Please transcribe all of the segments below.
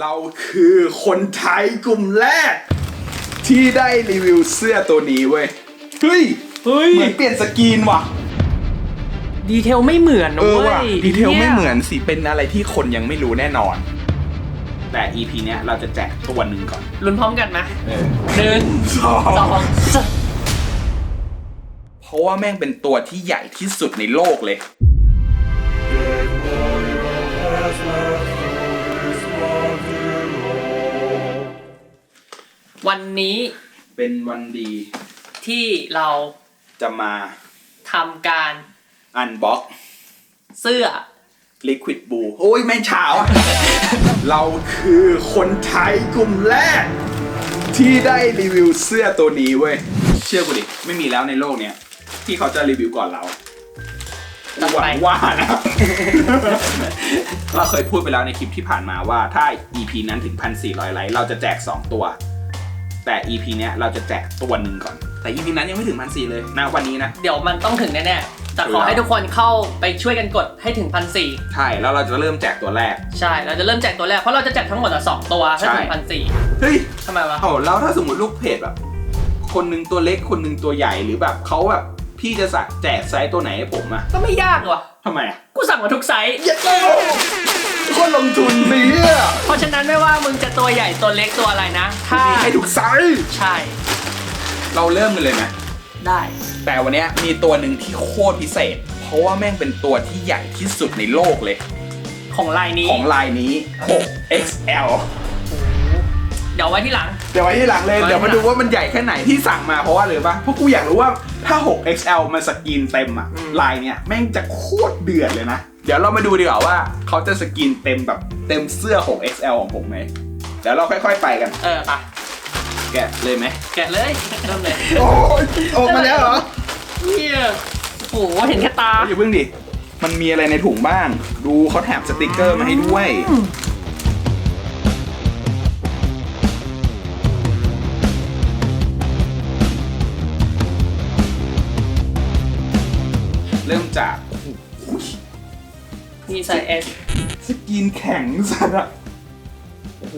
เราคือคนไทยกลุ่มแรก ที่ได้รีวิวเสื้อตัวนี้เว้ย เฮ้ย เฮ้ย เหมือนเปลี่ยนสกรีนว่ะ ดีเทลไม่เหมือนนะเออเว้ว่ะยดีเทลไม่เหมือนสิ เป็นอะไรที่คนยังไม่รู้แน่นอน แต่ EP เนี้ยเราจะแจกตัวหนึ่งก่อนลุ้นพร้อมกันไหมเออหนึ่งสอสองงสามเพราะว่าแม่งเป็นตัวที่ใหญ่ที่สุดในโลกเลย วันนี้เป็นวันดีที่เราจะมาทำการอันบ็อกเสื้อลิควิดบูโอ้ยไม่เช้าอะเราคือคนไทยกลุ่มแรก ที่ได้รีวิวเสื้อตัวนี้เว้ย เชื่อกูดิ ไม่มีแล้วในโลกเนี้ย ที่เขาจะรีวิวก่อนเราต่อหวัไปงว่านะ เราเคยพูดไปแล้วในคลิปที่ผ่านมาว่าถ้า EP นั้นถึง 1,400 ไลค์เราจะแจก 2 ตัว แต่ EP เนี้ยเราจะแจกตัวหนึ่งก่อน แต่ EP นั้นยังไม่ถึง1,400เลยนะวันนี้นะ เดี๋ยวมันต้องถึงแน่ๆแต่ขอให้ทุกคนเข้าไปช่วยกันกดให้ถึงพันสี่ใช่ แล้วเราจะเริ่มแจกตัวแรก ใช่ เราจะเริ่มแจกตัวแรก เพราะเราจะแจกทั้งหมดอะสองตัวถ้าถึใช่งพันสี่เฮ้ยทำไมวะโอ้แล้วถ้าสมมติลูกเพจแบบ คนหนึ่งตัวเล็กคนหนึ่งตัวใหญ่หรือแบบเขาแบบพี่จะสั่งแจกไซส์ตัวไหนให้ผมอะก็ไม่ยากว่ะทำไมอะกูสั่งมาทุกไซส์เย้ คนลงทุนดีอะเพราะฉะนั้นไม่ว่ามึงจะตัวใหญ่ตัวเล็กตัวอะไรนะ ถ้ามีให้ถูกไซส์ใช่ เราเริ่มกันเลยไหมได้ แต่วันนี้มีตัวหนึ่งที่โคตรพิเศษ เพราะว่าแม่งเป็นตัวที่ใหญ่ที่สุดในโลกเลย ของลายนี้ของลายนี้ 6XL เดี๋ยวไว้ที่หลัง เดี๋ยวไว้ที่หลังเลย เดี๋ยวมาดูว่ามันใหญ่แค่ไหนที่สั่งมาเพราะว่าเลยปะเพราะกูอยากรู้ว่าถ้า 6XL มันสกรีนเต็มอะลายเนี้ยแม่งจะโคตรเดือดเลยนะ เดี๋ยวเรามาดูดีกว่าว่าเขาจะสกรีนเต็มแบบเต็มเสื้อ 6XL ของผมไหมเดี๋ยวเราค่อยๆไปกัน เออไปแกะเลยไหมแกะเลยเริ่มเลยโอ้ยออกมาแล้วเหรอเฮียโอ้โหเห็นแค่ตาอย่าเพิ่งดิ มันมีอะไรในถุงบ้าง ดูเขาแถมสติกเกอร์มาให้ด้วย เริ่มจาก โอ้โหมีไซส์ S สกรีนแข็งสัสอะโอ้โห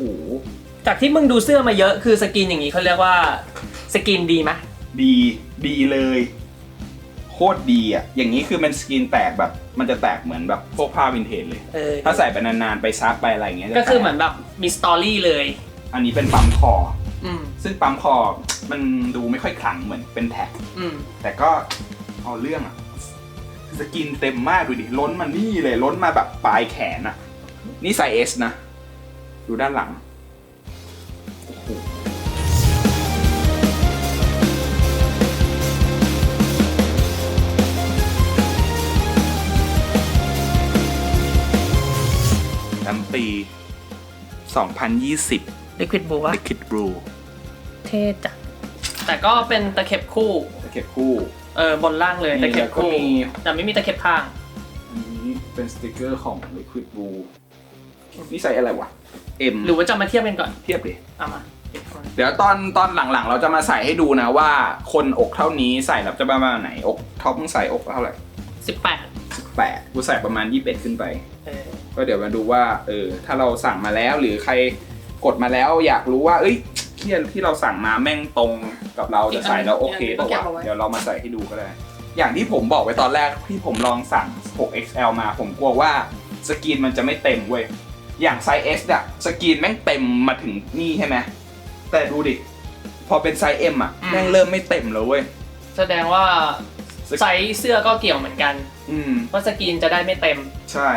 จากที่มึงดูเสื้อมาเยอะคือสกินอย่างนี้เขาเรียกว่าสกินดีไหมดีดีเลย โคตรดีอะ อย่างนี้คือมันสกรีนแตกแบบ มันจะแตกเหมือนแบบพวกผ้าวินเทจเลย เออ ถ้าใส่ไปนานๆไปซักไปอะไรอย่างเงี้ยจะก็คือแตเหมือนแบบมีสตอรี่เลย อันนี้เป็นปั๊มคอ อืม ซึ่งปั๊มคอมันดูไม่ค่อยขลังเหมือนเป็นแท็ก อืม แต่ก็เอาเรื่องอะ สกินเต็มมากดูดิล้นมานี่เลยล้นมาแบบปลายแขนอะนี่ไซส์เอสนะ ดูด้านหลังโอ้โหน้ำปี 2020 ลิควิดบูวะ Liquid Blue เท่จัดแต่ก็เป็นตะเข็บคู่ ตะเข็บคู่ เออบนล่างเลยนี่ตะเข็บคู่แล้วก็มี แต่ไม่มีตะเข็บข้าง อันนี้เป็นสติกเกอร์ของ Liquid Blue นี่ใส่อะไรวะ M หรือว่าจะมาเทียบกันก่อนเทียบดิ เอามาเก็บก่อนเดี๋ยวตอนตอนหลังๆ เราจะมาใส่ให้ดูนะว่า คนอกเท่านี้ใส่แล้วจะประมาณไหนอกท็อปมึงใส่อกเท่าไหร่สิบแปดแปดกูใส่ประมาณ21ขึ้นไป เออก็เดี๋ยวมาดูว่าเออถ้าเราสั่งมาแล้วหรือใครกดมาแล้วอยากรู้ว่า เอ้ย ที่ที่เราสั่งมาแม่งตรงกับเราจะใส่แล้วโอเคป่าวะเดี๋ยวเรามาใส่ให้ดูก็ได้ อย่างที่ผมบอกไว้ตอนแรกที่ผมลองสั่ง 6XL มาผมกลัวว่าสกรีนมันจะไม่เต็มเว้ย อย่างไซส์ S อะสกรีนแม่งเต็มมาถึงนี่ใช่ไหมแต่ดูดิ พอเป็นไซส์ M อะแม่งเริ่มไม่เต็มแล้วเว้ย แสดงว่าไซส์เสื้อก็เกี่ยวเหมือนกัน อืมว่าสกรีนจะได้ไม่เต็ม ใช่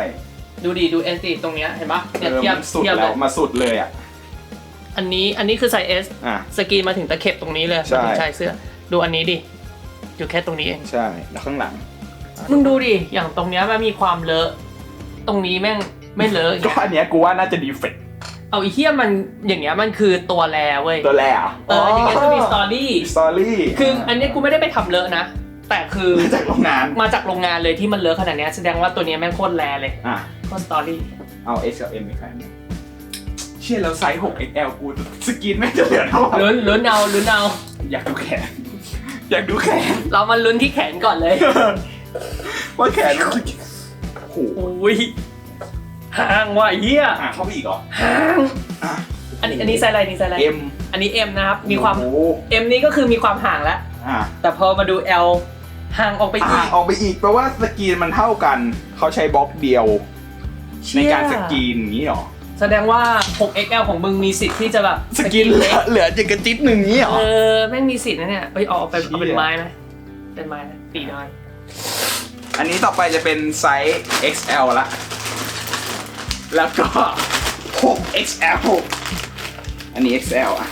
ดูดีดูเอ็นตีตรงเนี้ยเห็นปะเอเนี่ยอเทียบมันสุดเทียบเลแล้วยมาสุดเลยอะ อันนี้อันนี้คือไซส์ S อะ สกรีนมาถึงตะเข็บตรงนี้เลยใช่ มาถึงชายเสื้อ ดูอันนี้ดิอยู่แค่ตรงนี้เองใช่แล้วข้างหลัง มึงดูดิอย่างตรงเนี้ยมันมีความเลอะ ตรงนี้แม่งไม่เลอะอย่างก็เงี้ยอันเนี้ยกูว่าน่าจะดีเฟกต์เอาไอีเทียมันอย่างเงี้ยมันคือตัวแลเว้ยตัวแรกอะเอออย่างเงี้ยจะมีสตอรี่สตอรี่คืออันเนี้ยกูไม่ได้ไปทำเลอะนะ แต่คือมาจากโรงงานมาจากโรงงานเลยที่มันเลอะขนาดเนี้ยแสดงว่าตัวเนี้ยแม่งโคตรแลเลยอะ โคตรสตอรี่เอา S กับ M อีกแฟนงเชื่อแล้วไซส์ 6XL กูสกินไม่งจะเหลือเท่าไหร่ลุ้นลุ้นเอาลุ้นเอา อยากดูแขน อยากดูแขนเรามาลุ้นที่แขนก่อนเลยว่าแขนมันจะโอ้โหโอ้ยห่างว่ะเฮียอะเข้าไปอีกเหรอห่างอะอันนี้อันนี้ไซส์อะไรอันนี่ไซส์อะไรเอ็มอันนี้ M นะครับ มีความ โอ้โห M นี้ก็คือมีความห่างแล้ว อะ แต่พอมาดู L ห่างออกไปอีอะกออกไปอีกแปลว่าสกรีนมันเท่ากัน เขาใช้บล็อกเดียว ในการสกรีนอย่างนี้เหรอ แสดงว่า 6XL ของมึงมีสิทธิ์ที่จะแบบสกรีนเหลือเหลือจะกระจิ๊ดหนึ่งนี้เหรอ เออแม่งมีสิทธิ์นะเนี่ยเอ้ยเอาเอาไปเชี่ย เอาเป็นไม้ไหมเป็นไม้นะตีน้อยอันนี้ต่อไปจะเป็นไซส์ XL ละ แล้วก็ 6XL อันนี้ XL อะ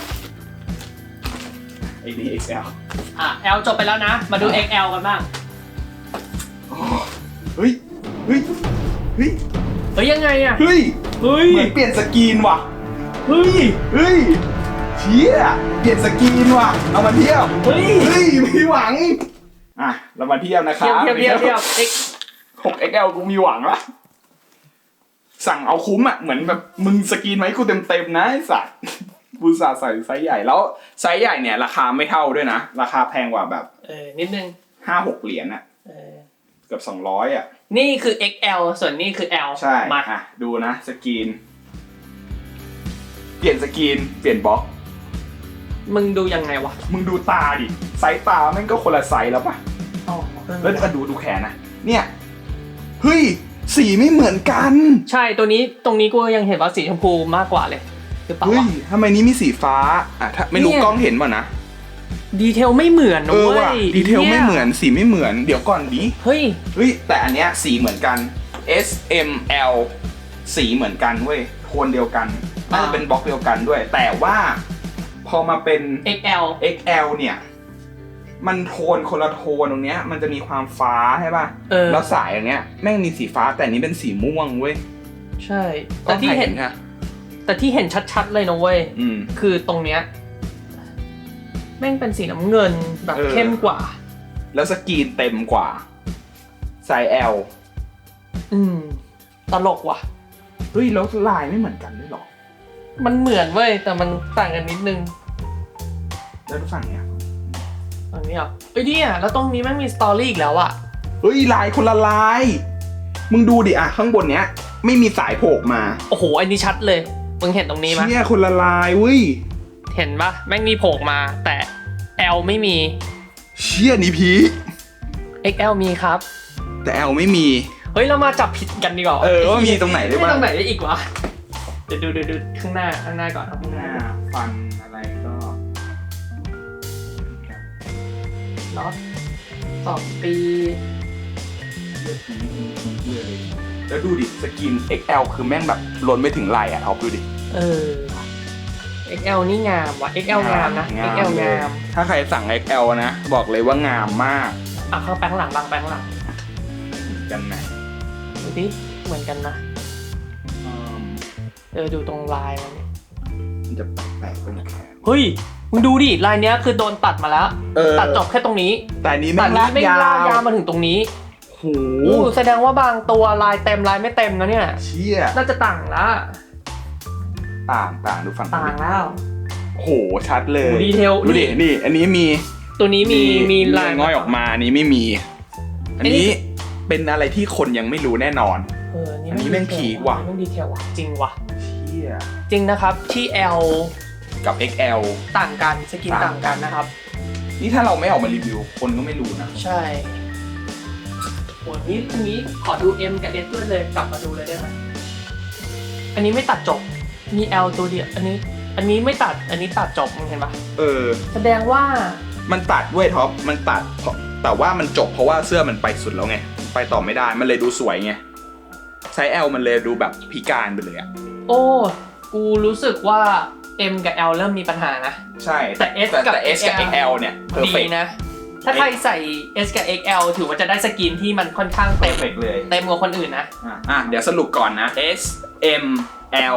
อันนี้ XL อะ L จบไปแล้วนะ มาดู XL กันบ้างอ๋อเฮ้ย เฮ้ย เฮ้ย เฮ้ยยังไงอะ เฮ้ย เฮ้ย เหมือนเปลี่ยนสกรีนว่ะ เฮ้ย เฮ้ยเชี่ยเปลี่ยนสกรีนว่ะ เอามาเทียบเฮ้ย เฮ้ยมีหวัง อะ เรามาเทียบนะครัเทียบบเทียบเทียบเทียบ X 6XL กูมีหวังละสั่งเอาคุ้มอะ เหมือนแบบมึงสกรีนไว้กูเต็มๆนะไอ้สัตว์บูสาห์ใส่ไซส์ใหญ่แล้วไซส์ใหญ่เนี่ย ราคาไม่เท่าด้วยนะ ราคาแพงกว่าแบบเออนิดนึงห้าหกเหรียญอะ เออเกือบสองร้อยอะ นี่คือ XL ส่วนนี่คือ L ใช่มาอะดูนะสกรีน เปลี่ยนสกรีน เปลี่ยนบล็อก มึงดูยังไงวะมึงดูตาดิ ไซส์ตาแม่งก็คนละไซส์แล้วปะอ๋อแล้วก็ดูดูแขนนะ เนี่ย เฮ้ย สีไม่เหมือนกัน ใช่ตัวนี้ตรงนี้กูยังเห็นว่าสีชมพูมากกว่าเลยหรือเปล่าเฮ้ยวะ ทำไมนี้มีสีฟ้า อะถ้าไม่รู้เนี่ย กล้องเห็นป่ะนะ ดีเทลไม่เหมือนนะเออเว้ว่ะยดีเทลไม่เหมือนสีไม่เหมือนเดี๋ยวก่อนดิเฮ้ย เฮ้ยแต่อันเนี้ยสีเหมือนกัน S M L สีเหมือนกันเว้ยโทนเดียวกันน่าจะเป็นบล็อกเดียวกันด้วย แต่ว่าพอมาเป็น XL XL เนี่ย มันโทนคนละโทนตรงเนี้ย มันจะมีความฟ้าใช่ป่ะ เออ แล้วสายอย่างเงี้ยแม่งมีสีฟ้าแต่อันนี้เป็นสีม่วงเว้ยใช่ แต่ที่เห็นค่ะแต่ที่เห็นชัดๆเลยนะเว้ย อืม คือตรงเนี้ย แม่งเป็นสีน้ำเงินแบบเออ เข้มกว่า แล้วสกรีนเต็มกว่าไซส์ L อืม ตลกว่ะ เฮ้ยแล้วลายไม่เหมือนกันด้วยเหรอ มันเหมือนเว้ย แต่มันต่างกันนิดนึงแล้วฝั่งเนี้ยอันนี้อะเอ้ยเนี่ยแล้วตรงนี้แม่งมีสตอรี่อีกแล้วอะ เฮ้ยลายคนละลาย มึงดูดิอะข้างบนเนี้ย ไม่มีสายโผล่มาโอ้โห อันนี้ชัดเลย มึงเห็นตรงนี้ไหมเชี่ยคนละลายเว้ย เห็นปะแม่งมีโผล่มา แต่ L ไม่มี เชี่ยนี่พี XL มีครับ แต่ L ไม่มี เฮ้ย เรามาจับผิดกันดีกว่าเออว่ามีตรงไหนได้บ้างม่ตรงไหนได้อีกวะ เดี๋ยวดูดูดูข้างหน้าข้างหน้าก่อนครับข้างหหน้าน้าฟันอะไรก็ล็อตสองปีแล้วดูดิ สกิน XL คือแม่งแบบล้นไม่ถึงไหล่อะเอาดูดิ เออ XL นี่งามว่ะ XL งามนะ XL งามถ้าใครสั่ง XL นะ บอกเลยว่างามมากอะข้างแปลงหลังบางแปลงหลังกันไหนดูดิเหมือนกันนะอืมเออดูตรงลายมันเนี่ยมันจะแปลกๆตรงแขนเฮ้ยมึงดูดิลายเนี้ยคือโดนตัดมาแล้วเออตัดจบแค่ตรงนี้ แต่อันนี้แต่แม่งนี้ไม่ลากลากยายาววมาถึงตรงนี้โหอู้แสดงว่าบางตัวลายเต็มลายไม่เต็มนะเนี่ยเชี่ยน่าจะต่างละ ต่างต่างดูฝั่งต่างแล้วโหชัดเลยดูดีเทลดูดินี่ อันนี้มีตัวนี้มีมีลายง่อยออกมาอันนี้ไม่มี อันอันนี้นี้เป็นอะไรที่คนยังไม่รู้แน่นอนเอออันนี้แม่งผีว่ะอันนี้แม่งดีเทลว่ะจริงว่ะเชี่ยจริงนะครับที่ L กับ XL ต่างกันสกินต่างกันนะครับ นี่ถ้าเราไม่ออกมารีวิว คนก็ไม่รู้นะ ใช่วันนี้ตรงนี้ขอดู M กับ S ด้วยเลยกลับมาดูเลยได้ไหมอันนี้ไม่ตัดจบ มี L ตัวเดียว อันนี้ อันนี้ไม่ตัด อันนี้ตัดจบมึงเห็นปะเออ แสดงว่า มันตัดเว้ยท็อป มันตัดเพราะแต่ว่ามันจบเพราะว่าเสื้อมันไปสุดแล้วไง ไปต่อไม่ได้ มันเลยดูสวยไง ไซส์ L มันเลยดูแบบพิการไปเลยอะโอ้ กูรู้สึกว่า M กับ L เริ่มมีปัญหานะ ใช่ แต่ S แต่กับ แต่ S กับ XL XL เนี่ย เพอร์ดีเฟกนะ ถ้าใครใส่ S กับ XL ถือว่าจะได้สกินที่มันค่อนข้างเพอเต็มร์เฟกเลย เต็มกว่าคนอื่นนะ อะอะเดี๋ยวสรุปก่อนนะ S M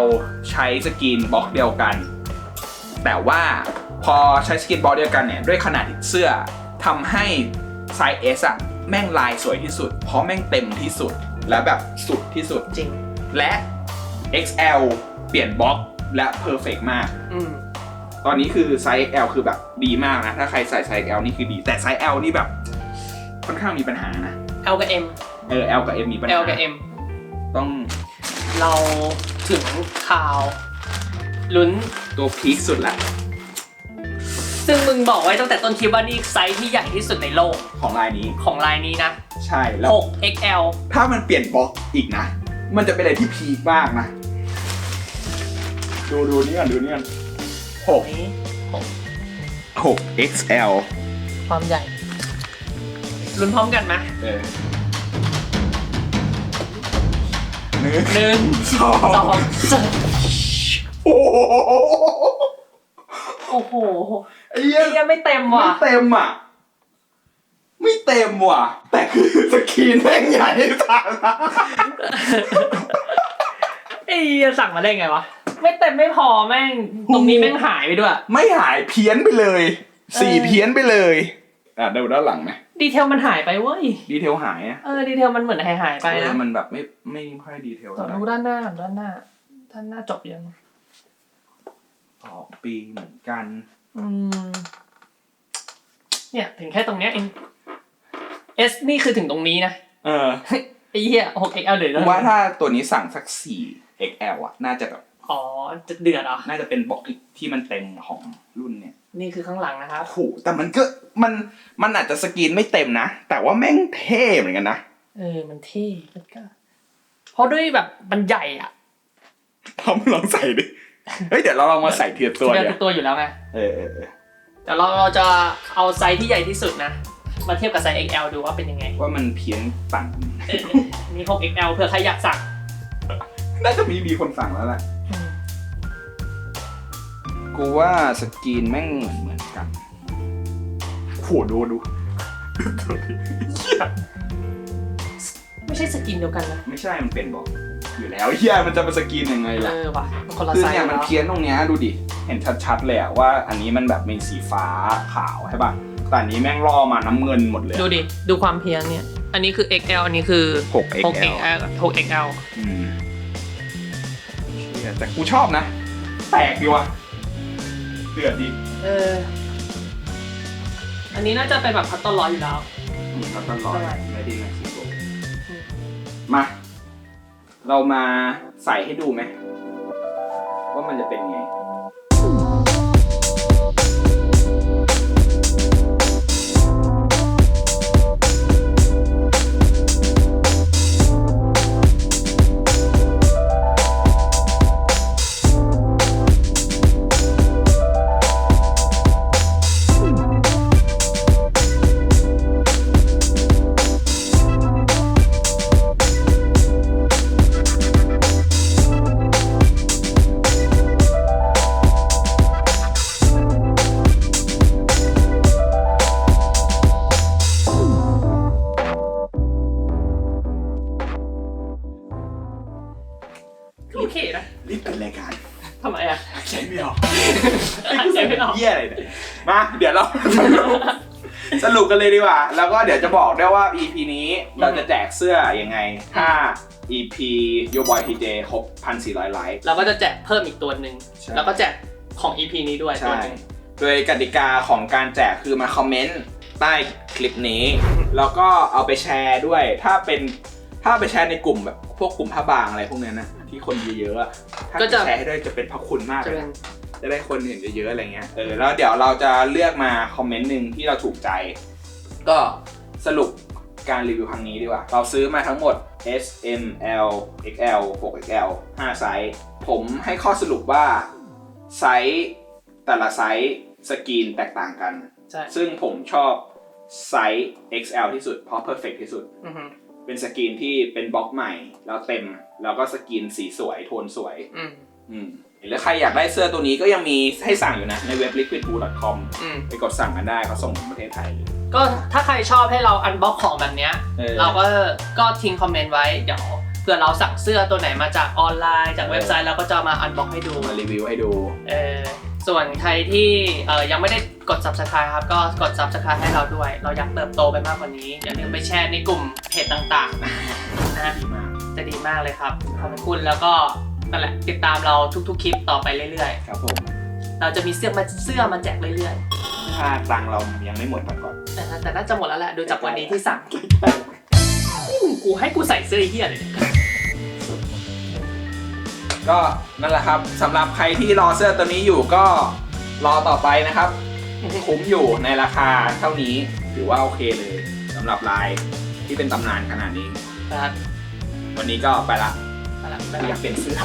L ใช้สกรีนบล็อกเดียวกัน แต่ว่าพอใช้สกรีนบล็อกเดียวกันเนี่ยด้วยขนาดเสื้อทำให้ไซส์ S อะแม่งลายสวยที่สุด เพราะแม่งเต็มที่สุดและแบบสุดที่สุด จริง และ XL เปลี่ยนบล็อกและเพอร์เฟกมาก อืมตอนนี้คือไซส์ XL คือแบบดีมากนะ ถ้าใครใส่ไซส์ XL นี่คือดี แต่ไซส์ L นี่แบบ ค่อนข้างมีปัญหานะ L กับ M เออ L กับ M มีปัญหา L กับ M ต้องเรา ถึงข่าวลุ้น ตัวพีคสุดละซึ่งมึงบอกไว้ตั้งแต่ต้นคลิปว่านี่ไซส์ที่ใหญ่ที่สุดในโลกของลายนี้ ของลายนี้นะ ใช่แล้ว 6 XL ถ้ามันเปลี่ยนบล็อกอีกนะ มันจะเป็นอะไรที่พีคมากนะ ดูดูนี่ก่อนดูนี่ก่อนหกนี้หก XL ความใหญ่ลุ้นพร้อมกันไหมเออ หนึ่งหนึ่งสองสองสามโอ้โหโอ้โหไอ้เหี้ยนี่ยังไม่เต็มไม่ว่ะเต็มอะ ไม่เต็มว่ะ แต่คือสกรีนแม่งใหญ่ต่างนะไอ้เหี้ยสั่งมาได้ไงวะ ไม่เต็มไม่พอแม่ง ตรงนี้แม่งหายไปด้วย ไม่หายเพี้ยนไปเลย สี่เออเพี้ยนไปเลย อะดูด้านหลังไหม ดีเทลมันหายไปเว้ย ดีเทลหายอะเออ ดีเทลมันเหมือนหายหายๆไปเอนะอมันแบบไม่ไม่ค่อยดีเทลต่อเท่าไหร่ดูด้านหน้าด้านหน้า ด้านหน้าจบยังสองปีเหมือนกัน อืม เนี่ย ถึงแค่ตรงเนี้ยเอง S นี่คือถึงตรงนี้นะเออไอ้เหี้ย 6XL เหลือผมว่าถ้าตัวนี้สั่งสักสี่ XL อะ น่าจะแบบ อ๋อ จะเดือดเหรอ น่าจะเป็นบล็อกที่มันเต็มของรุ่นเนี่ย นี่คือข้างหลังนะครับโอ้โหแต่มันก็มันมันอาจจะสกรีนไม่เต็มนะ แต่ว่าแม่งเท่เหมือนกันนะ เออ มันเท่ มันก็ เพราะด้วยแบบมันใหญ่อะทำลองใส่ดิ เฮ้ย เดี๋ยวเราลองมาใส่ทีละตัวเดียวเดี๋ยเป็นตัวอยู่แล้วไง เออเออเออแต่เราเราจะเอาไซส์ที่ใหญ่ที่สุดนะ มาเทียบกับไซส์ XL ดูว่าเป็นยังไงว่ามันเพี้ยนต่างกันเออนี่ 6XL เผื่อใครอยากสั่ง น่าจะมีมีคนสั่งแล้วแหละ กูว่าสกรีนแม่งเหมือนเหมือนกัน โหดูดูไม่ใช่สกินเดียวกันนะไม่ใช่มันเป็นบอกอยู่แล้วเฮียมันจะมาสกรีนยังไงเอล่ะ อว่ะมันคนละคือไซส์เนี่ยมันแล้วเพี้ยนตรงเนี้ยดูดิ เห็นชัดๆเลยอะว่าอันนี้มันแบบเป็นสีฟ้าขาวใช่ป่ะ แต่อันนี้แม่งล่อมาน้ำเงินหมดเลยดูดิ ดูความเพี้ยนเนี่ย อันนี้คือ XL อันนี้คือ 6 6XL 6XL อืมเชี่ยแต่กูชอบนะ แปลกดีว่ะ เดือดดีเออ อันนี้น่าจะเป็นแบบพัตเตอร์ร้อยอยู่แล้วอืมเขาตลอดใช่ไม่ได้นะสิโกอืมมา เรามาใส่ให้ดูไหมว่ามันจะเป็นไง โอเคนะรีบเป็นรายการทำไมอะ ใช้ไม่ออกใช้ไม่ออกเยี่ยอะไรเนี่ยมาเดี๋ยวเรา สรุปกันเลยดีกว่า แล้วก็เดี๋ยวจะบอกได้วยว่า EP นี้เราจะแจกเสื้อยังไง ถ้า EP Your Boy TJ ครบ1,400 ไลค์เราก็จะแจกเพิ่มอีกตัวหนึ่งใช่แล้วก็แจกของ EP นี้ด้วยตัวใช่ หนึงโดยกติกาของการแจกคือมาคอมเมนต์ใต้คลิปนี้ แล้วก็เอาไปแชร์ด้วย ถ้าเป็นถ้าไปแชร์ในกลุ่มแบบ พวกกลุ่มผ้าบางอะไรพวกเนี้ยนะที่คนเยอะๆอะถ้าก็จะ แชร์ให้ด้วยจะเป็นพระคุณมากจะเลยเป็นนะจะได้คนเห็นเยอะๆอะไรเงี้ยเออแล้วเดี๋ยวเราจะเลือกมาคอมเมนต์หนึ่งที่เราถูกใจ ก็สรุปการรีวิวครั้งนี้ดีกว่า เราซื้อมาทั้งหมด S M L XL 6 XL 5 ไซส์ ผมให้ข้อสรุปว่าไซส์แต่ละไซส์สกรีนแตกต่างกัน ใช่ซึ่งผมชอบไซส์ XL ที่สุดเพราะ perfect ที่สุด อือฮึ เป็นสกรีนที่เป็นบล็อกใหม่ แล้วเต็ม แล้วก็สกรีนสีสวยโทนสวย อืมอืมแล้วใครอยากได้เสื้อตัวนี้ก็ยังมีให้สั่งอยู่นะ ในเว็บ liquidblue.com อืมไปกดสั่งกันได้เขาส่งถึงประเทศไทยเลย ก็ถ้าใครชอบให้เราอันบ็อกของแบบเนี้ย เออ เราก็ก็ทิ้งคอมเมนต์ไว้เดี๋ยวเผื่อเราสั่งเสื้อตัวไหนมาจากออนไลน์จากเว็บไซต์เราก็จะมาอันบ็อกให้ดู มารีวิวให้ดู เออส่วนใครที่เออยังไม่ได้ กด subscribe ครับ ก็กด subscribe ให้เราด้วย เราอยากเติบโตไปมากกว่านี้ อย่าลืมไปแชร์ในกลุ่มเพจต่างๆนะดีมาก จะดีมากเลยครับ ขอบคุณแล้วก็นั่นแหละติดตามเราทุกๆ คลิปต่อไปเรื่อยครับผมๆ เราจะมีเสื้อมาเสื้อมาแจกเรื่อยถ้าตังค์เรายังไม่หมดก่อน ๆแต่แต่น่าจะหมดแล้วแหละดูจากวันนี้ที่สั่งนี่มึงกูให้กูใส่เสื้อไอ้เหี้ยเลยเนี่ยก็นั่นแหละครับสำหรับใครที่รอเสื้อตัวนี้อยู่ก็รอต่อไปนะครับ คุ้มอยู่ในราคาเท่านี้ถือว่าโอเคเลยสำหรับลายที่เป็นตำนานขนาดนี้นะครับวันนี้ก็ไปละไปละไปอยาละกเป็นเสื้อ